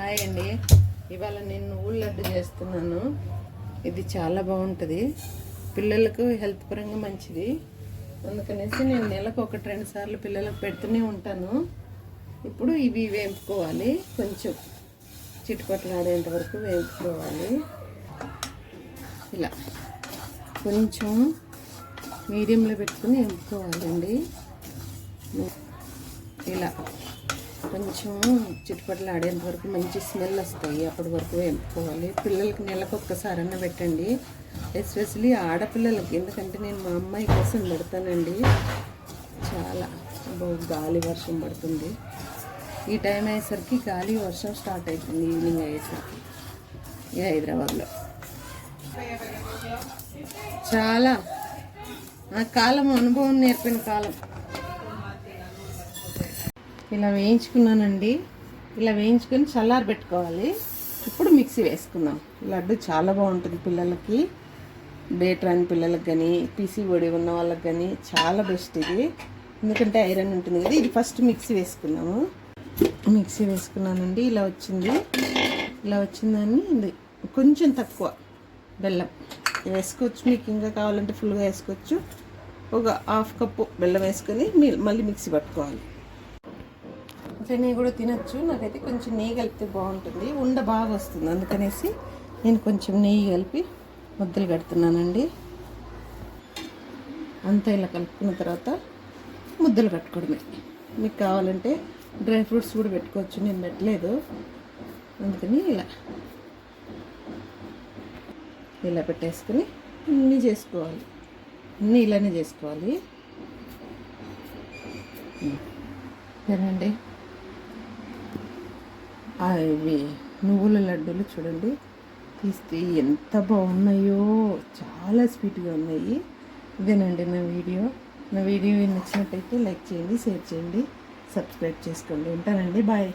Hi అండి. ఇవాళ నేను నువ్వుల లడ్డు చేస్తున్నాను. ఇది చాలా బాగుంటుంది. పిల్లలకు హెల్త్ పరంగా మంచిది. అందుకనేసి నేను నెలకు ఒకటి రెండు సార్లు పిల్లలకు పెడుతూనే ఉంటాను. ఇప్పుడు ఇవి వేపుకోవాలి. కొంచెం చిట్టుపట్లాడేంత వరకు వేపుకోవాలి. ఇలా. కొంచెం మీడియంలో పెట్టుకుని వేపుకోవాలండి. ఇలా. కొంచెం చిట్టుపట్లు ఆడేంత వరకు మంచి స్మెల్ వస్తాయి. అప్పటి వరకు వేపుకోవాలి. పిల్లలకి నెలకు ఒక్కసారన్నా పెట్టండి. ఎస్పెషలీ ఆడపిల్లలకి. ఎందుకంటే నేను మా అమ్మాయి కోసం పెడతానండి. చాలా అబ్బో, గాలి వర్షం పడుతుంది. ఈ టైం అయ్యేసరికి గాలి వర్షం స్టార్ట్ అవుతుంది ఈవినింగ్ అయ్యేసరికి ఈ హైదరాబాద్లో. చాలా. ఆ కాలం అనుభవం నేర్పిన కాలం. ఇలా వేయించుకున్నానండి. ఇలా వేయించుకొని చల్లారి పెట్టుకోవాలి. ఇప్పుడు మిక్సీ వేసుకుందాం. లడ్డు చాలా బాగుంటుంది పిల్లలకి. డేట్ రాని పిల్లలకు కానీ పీసీ ఒడి ఉన్న వాళ్ళకి కానీ చాలా బెస్ట్ ఇది. ఎందుకంటే ఐరన్ ఉంటుంది కదా ఇది ఫస్ట్ మిక్సీ వేసుకున్నాము. మిక్సీ వేసుకున్నానండి. ఇలా వచ్చింది. ఇలా వచ్చిందని ఇది కొంచెం తక్కువ బెల్లం. వేసుకోవచ్చు. మీకు ఇంకా కావాలంటే ఫుల్గా వేసుకోవచ్చు. ఒక హాఫ్ కప్పు బెల్లం వేసుకొని మళ్ళీ మిక్సీ పట్టుకోవాలి. అట్లా కూడా తినచ్చు. నాకైతే కొంచెం నెయ్యి కలిపితే బాగుంటుంది. ఉండ బాగా వస్తుంది. అందుకనేసి నేను కొంచెం నెయ్యి కలిపి ముద్దలు కడుతున్నానండి. అంతా ఇలా కలుపుకున్న తర్వాత ముద్దలు కట్టుకోవడమే. మీకు కావాలంటే డ్రై ఫ్రూట్స్ కూడా పెట్టుకోవచ్చు. నేను పెట్టలేదు. అందుకని ఇలా. ఇలా పెట్టేసుకుని అన్నీ చేసుకోవాలి. అన్నీ ఇలానే చేసుకోవాలి. సరేనండి. ఇవి నువ్వుల లడ్డూలు చూడండి. తీస్తే ఎంత బాగున్నాయో చాలా స్వీట్గా ఉన్నాయి. ఇదేనండి నా వీడియో. నా వీడియో నచ్చినట్టయితే లైక్ చేయండి షేర్ చేయండి సబ్స్క్రైబ్ చేసుకోండి. ఉంటానండి బాయ్.